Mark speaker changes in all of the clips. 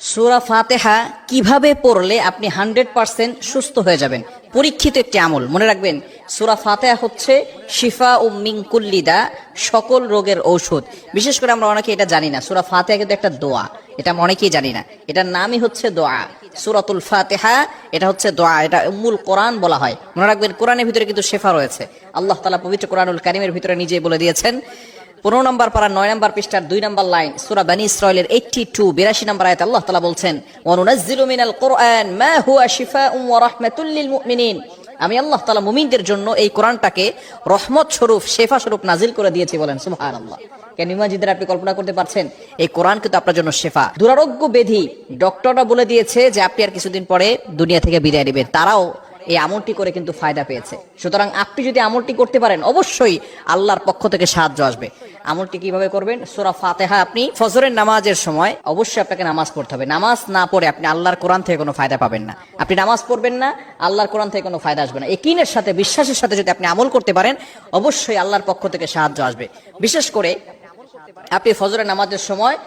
Speaker 1: সুরা ফাতেহা কীভাবে পড়লে আপনি হান্ড্রেড পার্সেন্ট সুস্থ হয়ে যাবেন? পরীক্ষিত একটি আমল, মনে রাখবেন, সুরা ফাতেহা হচ্ছে শিফা ও মিঙ্কুল্লিদা সকল রোগের ঔষধ। বিশেষ করে আমরা অনেকে এটা জানি না। সুরা ফাতেহা কিন্তু একটা দোয়া। এটা আমরা অনেকেই জানি না। এটার নামই হচ্ছে দোয়া। সুরাতুল ফাতেহা, এটা হচ্ছে দোয়া। এটা মূল কোরআন বলা হয়। মনে রাখবেন, কোরআনের ভিতরে কিন্তু শেফা রয়েছে। আল্লাহ তালা পবিত্র কোরআনুল কারিমের ভিতরে নিজেই বলে দিয়েছেন পনেরো নম্বর পারা নয় নম্বর পৃষ্ঠার দুই নম্বর লাইন, সুরা বানি ইসরায়েলের এইটটি টু বিরাশি নম্বর আয়াত আল্লাহ তালা বলছেন, ওয়ানুনাজ্জিলু মিনাল কোরআন মা হুয়া ওয়া রাহমাতুল মুমিনিন। আমি আল্লাহ তাআলা মুমিনদের জন্য এই কোরআনটাকে রহমত স্বরূপ, শেফা স্বরূপ নাজিল করে দিয়েছি বলেন কেন ইমাজিদের আপনি কল্পনা করতে পারছেন? এই কোরআন কিন্তু আপনার জন্য শেফা। দুরারোগ্য বেধি ডক্টররা বলে দিয়েছে যে আপনি আর কিছুদিন পরে দুনিয়া থেকে বিদায় নেবেন। তারাও এই আমলটি করে কিন্তু ফায়দা পেয়েছে। সুতরাং আপনি যদি আমলটি করতে পারেন, অবশ্যই আল্লাহর পক্ষ থেকে সাহায্য আসবে। আমলটি কীভাবে করবেন? সোরা ফাতেহা আপনি ফজরের নামাজের সময় অবশ্যই আপনাকে নামাজ পড়তে হবে। নামাজ না পড়ে আপনি আল্লাহর কোরআন থেকে কোনো ফায়দা পাবেন না। আপনি নামাজ পড়বেন না, আল্লাহর কোরআন থেকে কোনো ফায়দা আসবে না। একিনের সাথে, বিশ্বাসের সাথে যদি আপনি আমল করতে পারেন, অবশ্যই আল্লাহর পক্ষ থেকে সাহায্য আসবে। বিশেষ করে আপনি ফজরের নামাজের সময়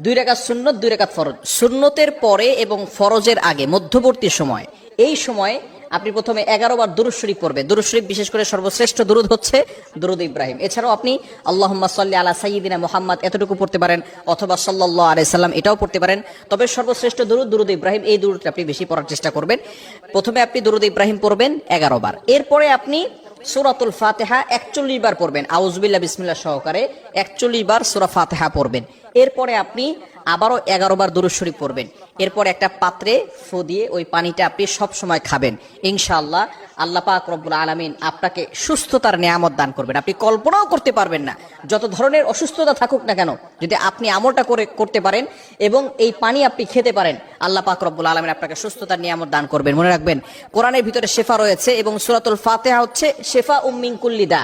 Speaker 1: দুই রেখাত সুন্নত, দুই রেখাত ফরজ। সুন্নতের পরে এবং ফরজের আগে, মধ্যবর্তী সময়। এই সময় আপনি প্রথমে এগারো বার দুরুদ শরীফ পড়বে দুরুদ শরীফ বিশেষ করে সর্বশ্রেষ্ঠ দুরুদ হচ্ছে দুরুদ ইব্রাহিম। এছাড়াও আপনি আল্লাহুম্মা সাল্লি আলা সাইয়্যিদিনা মোহাম্মদ এতটুকু পড়তে পারেন, অথবা সাল্লাল্লাহু আলাইহি সাল্লাম এটাও পড়তে পারেন। তবে সর্বশ্রেষ্ঠ দুরুদ দুরুদ ইব্রাহিম, এই দুরুদটা আপনি বেশি পড়ার চেষ্টা করবেন। প্রথমে আপনি দুরুদ ইব্রাহিম পড়বেন এগারো বার। এরপরে আপনি সুরাতুল ফাতেহা একচল্লিশ বার পড়বেন। আউজবিল্লা বিসমিল্লা সহকারে একচল্লিশ বার সুরা ফাতেহা পড়বেন। এরপরে আপনি আবারও এগারো বার দুরুদ শরীফ পড়বেন। এরপর একটা পাত্রে ফু দিয়ে ওই পানিটা আপনি সব সময় খাবেন। ইনশাআল্লাহ আল্লাহ পাক রব্বুল আলামিন আপনাকে সুস্থতার নিয়ামত দান করবেন। আপনি কল্পনাও করতে পারবেন না যত ধরনের অসুস্থতা থাকুক না কেন, যদি আপনি আমলটা করে, করতে পারেন এবং এই পানি আপনি খেতে পারেন, আল্লাহ পাক রব্বুল আলামিন আপনাকে সুস্থতার নিয়ামত দান করবেন। মনে রাখবেন, কোরআনের ভিতরে শেফা রয়েছে এবং সূরাতুল ফাতেহা হচ্ছে শেফা উম্মিন কুল্লিদা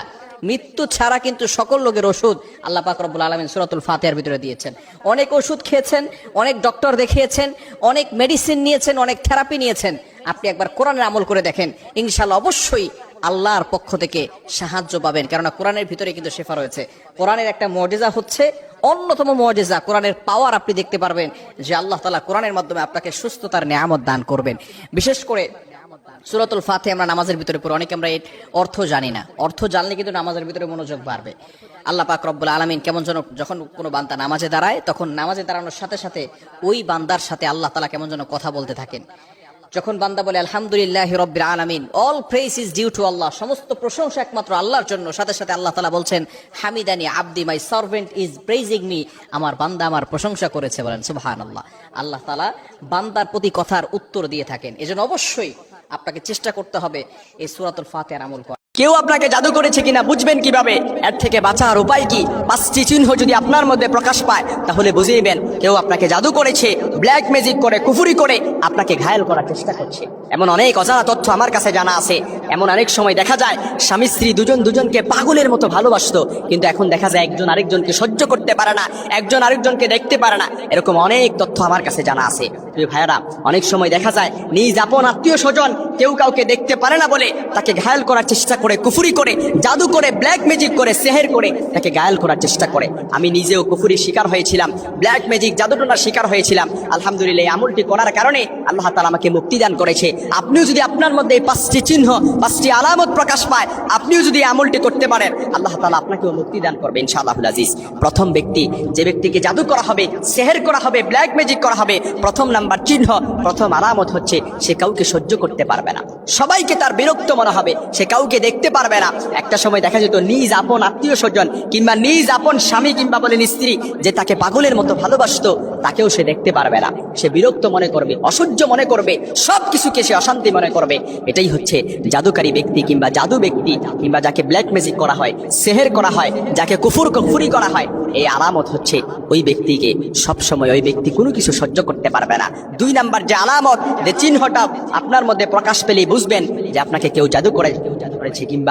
Speaker 1: মৃত্যু ছাড়া কিন্তু সকল লোকের ওষুধ আল্লাহ পাক রব্বুল আলমিন সুরাতুল ফাতেহার ভিতরে দিয়েছেন। অনেক ওষুধ খেয়েছেন, অনেক ডক্টর দেখিয়েছেন, অনেক মেডিসিন নিয়েছেন, অনেক থেরাপি নিয়েছেন। আপনি একবার কোরআনের আমল করে দেখেন। ইনশাল্লাহ অবশ্যই আল্লাহর পক্ষ থেকে সাহায্য পাবেন। কেননা কোরআনের ভিতরে কিন্তু শেফা রয়েছে। কোরআনের একটা মজেজা হচ্ছে অন্যতম মজেজা কোরআনের পাওয়ার আপনি দেখতে পারবেন যে আল্লাহ তালা কোরআনের মাধ্যমে আপনাকে সুস্থতার নিয়ামত দান করবেন। বিশেষ করে সুরাতুল ফাতে আমরা নামাজের ভিতরে পড়ি, অনেকে আমরা এর অর্থ জানি না। অর্থ জানলে কিন্তু নামাজের ভিতরে মনোযোগ বাড়বে। আল্লাহ পাক রব্বুল আলমিন কেমন যেন যখন কোনো বান্দা নামাজে দাঁড়ায়, তখন নামাজে দাঁড়ানোর সাথে সাথে ওই বান্দার সাথে আল্লাহ তালা কেমন যেন কথা বলতে থাকেন। যখন বান্দা বলে, আলহামদুলিল্লাহ রব্বির আলামিন all praise is due to Allah সমস্ত প্রশংসা একমাত্র আল্লাহর জন্য। সাথে সাথে আল্লাহ তালা বলছেন, হামিদানি আব্দি my servant is praising me আমার বান্দা আমার প্রশংসা করেছে, বলেন সুবাহান আল্লাহ আল্লাহ তালা বান্দার প্রতি কথার উত্তর দিয়ে থাকেন। এজন্য অবশ্যই আপনাকে চেষ্টা করতে হবে এই সুরাতুল ফাতেহার আমল করা
Speaker 2: কেউ আপনাকে জাদু করেছে কিনা বুঝবেন কীভাবে? এর থেকে বাঁচার উপায় কি? পাঁচটি চিহ্ন যদি আপনার মধ্যে প্রকাশ পায়, তাহলে বুঝিবেন কেউ আপনাকে জাদু করেছে ব্ল্যাক ম্যাজিক করে, কুফুরি করে আপনাকে ঘায়াল করার চেষ্টা করছে। এমন অনেক অজানা আমার কাছে জানা আছে। এমন অনেক সময় দেখা যায়, স্বামী স্ত্রী দুজন দুজনকে পাগলের মতো ভালোবাসতো, কিন্তু এখন দেখা যায় একজন আরেকজনকে সহ্য করতে পারে না, একজন আরেকজনকে দেখতে পারে না। এরকম অনেক তথ্য আমার কাছে জানা আছে। প্রিয় ভাইয়ারা, অনেক সময় দেখা যায় নিজ আপন আত্মীয় স্বজন কেউ কাউকে দেখতে পারে না বলে তাকে ঘায়াল করার চেষ্টা করে, কুফুরি করে, জাদু করে ব্ল্যাক ম্যাজিক করে, সেহের করে তাকে ঘায়াল করার চেষ্টা করে। আমি নিজেও কুফুরির শিকার হয়েছিলাম ব্ল্যাক ম্যাজিক জাদুটোনার শিকার হয়েছিলাম। আলহামদুলিল্লাহ, এই আমলটি করার কারণে আল্লাহ তালা আমাকে মুক্তি দান করেছে। আপনিও যদি আপনার মধ্যে এই পাঁচটি চিহ্ন, পাঁচটি আলামত প্রকাশ পায়, আপনিও যদি আমলটি করতে পারেন, আল্লাহ তালা আপনাকেও মুক্তি দান করবে ইনশাআল্লাহ আজিজ। প্রথম ব্যক্তি, যে ব্যক্তিকে জাদু করা হবে, সেহের করা হবে ব্ল্যাক ম্যাজিক করা হবে, প্রথম নাম্বার চিহ্ন, প্রথম আলামত হচ্ছে সে কাউকে সহ্য করতে পারবে না। সবাইকে তার বিরক্ত মনে হবে, সে কাউকে দেখতে পারবে না। একটা সময় দেখা যেত নিজ আপন আত্মীয় স্বজন কিংবা নিজ আপন স্বামী কিংবা বলেন স্ত্রী, যে তাকে পাগলের মতো ভালোবাসতো, তাকেও সে দেখতে পারবে না। সে বিরক্ত মনে করবে, অসহ্য মনে করবে সব কিছুকে সে অশান্তি মনে করবে। এটাই হচ্ছে জাদুকারী ব্যক্তি কিংবা জাদু ব্যক্তি কিংবা যাকে ব্ল্যাক ম্যাজিক করা হয়, সেহের করা হয়, যাকে কুফুর কুফুরি করা হয়, এই আলামত হচ্ছে ওই ব্যক্তিকে সবসময় ওই ব্যক্তি কোনো কিছু সহ্য করতে পারবে না। দুই নাম্বার যে আলামত, যে চিহ্নটা আপনার মধ্যে প্রকাশ পেলেই বুঝবেন যে আপনাকে কেউ জাদু করে জাদু করেছে কিংবা